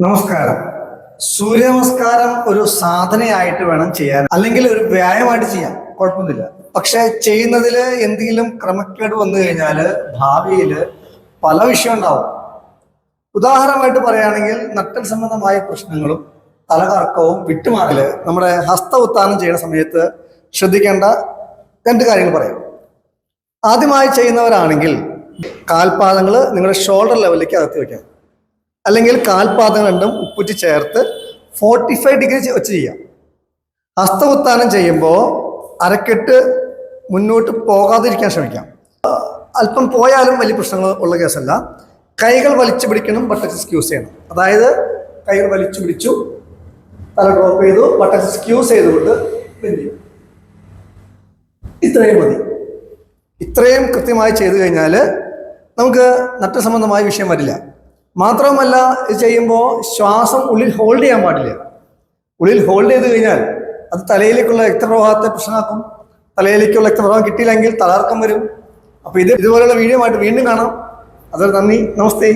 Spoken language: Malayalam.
നമസ്കാരം. സൂര്യനമസ്കാരം ഒരു സാധനയായിട്ട് വേണം ചെയ്യാൻ. അല്ലെങ്കിൽ ഒരു വ്യായാമമായിട്ട് ചെയ്യാം. കുഴപ്പമൊന്നുമില്ല. പക്ഷെ ചെയ്യുന്നതിൽ എന്തെങ്കിലും ക്രമക്കേട് വന്നു കഴിഞ്ഞാൽ ഭാവിയിൽ പല വിഷയം ഉണ്ടാവും. ഉദാഹരണമായിട്ട് പറയുകയാണെങ്കിൽ നട്ടൽ സംബന്ധമായ പ്രശ്നങ്ങളും തലകറക്കവും വിട്ടുമാറൽ നമ്മുടെ ഹസ്ത ഉത്താനം ചെയ്യുന്ന സമയത്ത് ശ്രദ്ധിക്കേണ്ട രണ്ട് കാര്യങ്ങൾ പറയാം. ആദ്യമായി ചെയ്യുന്നവരാണെങ്കിൽ കാൽപാദങ്ങൾ നിങ്ങളുടെ ഷോൾഡർ ലെവലിലേക്ക് അകത്തി വെക്കാം. അല്ലെങ്കിൽ കാൽപാദങ്ങൾ രണ്ടും ഉപ്പുറ്റി ചേർത്ത് ഫോർട്ടി ഫൈവ് ഡിഗ്രി വെച്ച് ചെയ്യാം. ഹസ്തഉത്താനം ചെയ്യുമ്പോൾ അരക്കെട്ട് മുന്നോട്ട് പോകാതിരിക്കാൻ ശ്രമിക്കാം. അല്പം പോയാലും വലിയ പ്രശ്നങ്ങൾ ഉള്ള കേസല്ല. കൈകൾ വലിച്ചു പിടിക്കണം ബട്ടക്സ് യൂസ് ചെയ്യണം. അതായത് കൈകൾ വലിച്ചു പിടിച്ചു തല ഡ്രോപ്പ് ചെയ്തു ബട്ടക്സ് യൂസ് ചെയ്തുകൊണ്ട്. ഇത്രയും മതി. ഇത്രയും കൃത്യമായി ചെയ്തു കഴിഞ്ഞാൽ നമുക്ക് നട്ട സംബന്ധമായ വിഷയം വരില്ല. മാത്രവുമല്ല ഇത് ചെയ്യുമ്പോൾ ശ്വാസം ഉള്ളിൽ ഹോൾഡ് ചെയ്യാൻ പാടില്ല. ഉള്ളിൽ ഹോൾഡ് ചെയ്ത് കഴിഞ്ഞാൽ അത് തലയിലേക്കുള്ള രക്തപ്രവാഹത്തെ പ്രശ്നമാക്കും. തലയിലേക്കുള്ള രക്തപ്രവാഹം കിട്ടിയില്ലെങ്കിൽ തളർക്കം വരും. അപ്പോൾ ഇത് ഇതുപോലെയുള്ള വീഡിയോ ആയിട്ട് വീണ്ടും കാണാം. അതൊരു നന്ദി നമസ്തേ.